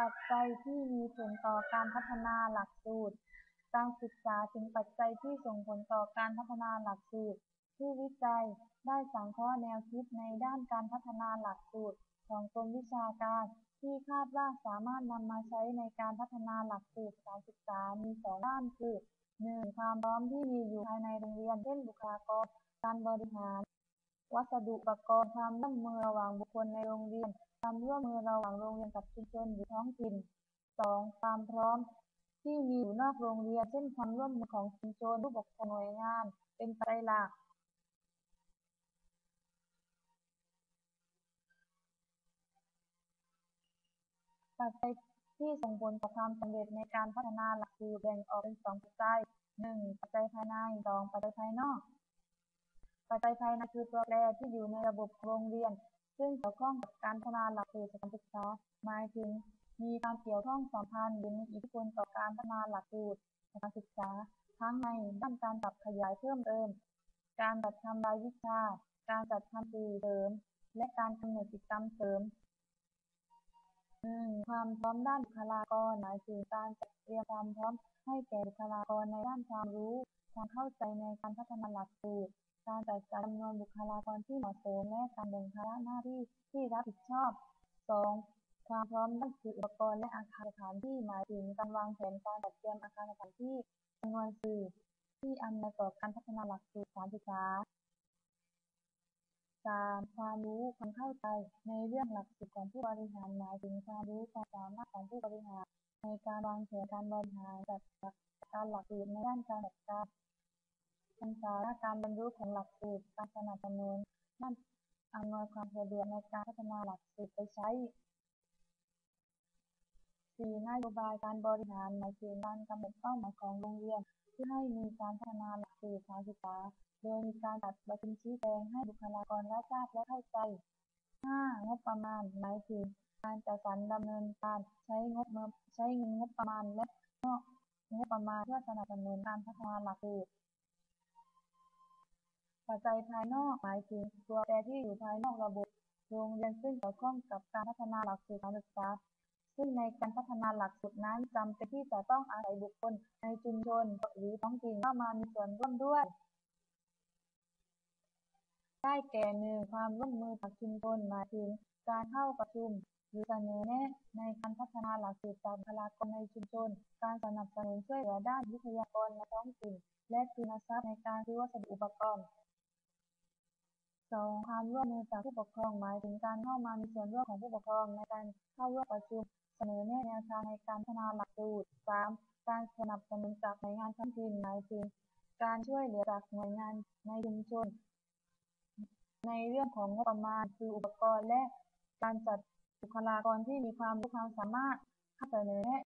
ปัจจัยที่มีผลต่อการพัฒนาหลักสูตร การศึกษาถึงปัจจัยที่ส่งผลต่อการพัฒนาหลักสูตร ผู้วิจัยได้สังเคราะห์แนวคิดในด้านการพัฒนาหลักสูตรของกรมวิชาการ ที่คาดว่าสามารถนำมาใช้ในการพัฒนาหลักสูตรการศึกษา มีสองด้านคือ 1. ความพร้อมที่มีอยู่ภายในโรงเรียน เช่นบุคลากร การบริหาร วัสดุอุปกรณ์ความร่วมมือระหว่างบุคคลในโรงเรียน ความร่วมมือระหว่างโรงเรียนกับชุมชนหรือท้องถิ่น 2. ความพร้อม ที่มีอยู่นอกโรงเรียน เช่นความร่วมมือของชุมชนผู้ปกครองหน่วยงาน เป็นปัจจัยหลักปัจจัยที่ส่งผลต่อความสำเร็จในการพัฒนาหลักสูตรแบ่งออกเป็นสองปัจจัย 1. ปัจจัยภายใน 2. ปัจจัยภายนอก ปัจจัยภายในคือตัวแปรที่อยู่ในระบบโรงเรียน ซึ่งเกี่ยวข้องกับการพัฒนาหลักสูตรการศึกษา หมายถึง มีการเกี่ยวข้องสัมพันธ์หรือมีอิทธิพลต่อการพัฒนาหลักสูตรการศึกษา ทั้งในด้านการปรับขยายเพิ่มเติม การจัดทำรายวิชา การจัดทำสื่อเสริม และการกำหนดกิจกรรมเสริมความพร้อมด้านบุคลากรหมายถึงการจัดเตรียมความพร้อมให้แก่บุคลากรในด้านความรู้ ความเข้าใจในการพัฒนาหลักสูตร การจัดสรรจำนวนบุคลากรที่เหมาะสมและการแบ่งภาระหน้าที่ที่รับผิดชอบ 2. ความพร้อมด้านสื่ออุปกรณ์และอาคารสถานที่หมายถึงการวางแผนการจัดเตรียมอาคารสถานที่จำนวนสื่อที่อำนวยต่อการพัฒนาหลักสูตรการศึกษา 3. ความรู้ความเข้าใจในเรื่องหลักสูตรของผู้บริหารหมายถึงความรู้ความสามารถของผู้บริหาร ในการวางแผนการบริหารจัดการหลักสูตรในด้านการจัดการสาระการบรรลุของหลักสูตรการสนับสนุนด้านอำนวยความสะดวกในการพัฒนาหลักสูตรไปใช้ 4. นโยบายการบริหารหมายถึงการกำหนดเป้าหมายของโรงเรียนเพื่อให้มีการพัฒนาหลักสูตรการศึกษา โดยมีการจัดประชุมชี้แจงให้บุคลากรรับทราบและเข้าใจ 5. งบประมาณหมายถึงการจัดสรรดำเนินการใช้งบใช้เงินงบประมาณและนอกงบประมาณเพื่อสนับสนุนการพัฒนาหลักสูตรปัจจัยภายนอกหมายถึงตัวแปรที่อยู่ภายนอกระบบโรงเรียนซึ่งเกี่ยวข้องกับการพัฒนาหลักสูตรการศึกษา ซึ่งในการพัฒนาหลักสูตรนั้นจำเป็นที่จะต้องอาศัยบุคคลในชุมชนหรือท้องถิ่นเข้ามามีส่วนร่วมด้วย ได้แก่ 1. ความร่วมมือจากชุมชน หมายถึงการเข้าประชุมหรือเสนอแนะในการพัฒนาหลักสูตรจากบุคลากรในชุมชน การสนับสนุนช่วยเหลือด้านวิทยากรในท้องถิ่น และทุนทรัพย์ในการซื้อวัสดุอุปกรณ์ 2. ความร่วมมือจากผู้ปกครองหมายถึงการเข้ามามีส่วนร่วมของผู้ปกครองในการเข้าร่วมประชุม เสนอแนะแนวทางในการพัฒนาหลักสูตร 3. การสนับสนุนจากหน่วยงานท้องถิ่นหมายถึงการช่วยเหลือจากหน่วยงานในชุมชน ในเรื่องของงบประมาณ คืออุปกรณ์และการจัดบุคลากรที่มีความรู้ความสามารถ ข้าเสนอแนะ